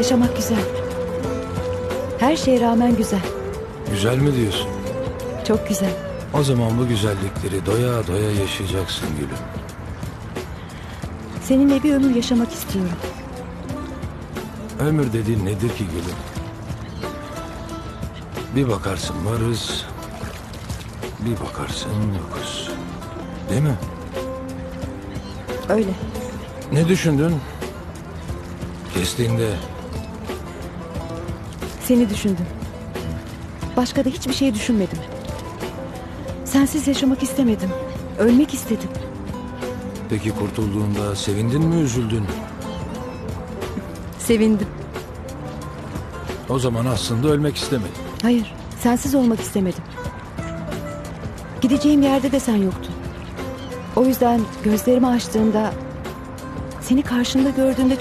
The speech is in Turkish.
Yaşamak güzel. Her şeye rağmen güzel. Güzel mi diyorsun? Çok güzel. O zaman bu güzellikleri doya doya yaşayacaksın gülüm. Seninle bir ömür yaşamak istiyorum. Ömür dediğin nedir ki gülüm? Bir bakarsın varız, bir bakarsın yokuz. Değil mi? Öyle. Ne düşündün? Kestiğinde Seni düşündüm. Başka da hiçbir şey düşünmedim. Sensiz yaşamak istemedim. Ölmek istedim. peki kurtulduğunda sevindin mi üzüldün? Sevindim. O zaman aslında ölmek istemedin. Hayır, sensiz olmak istemedim. Gideceğim yerde de sen yoktun. O yüzden gözlerimi açtığımda, seni karşımda gördüğümde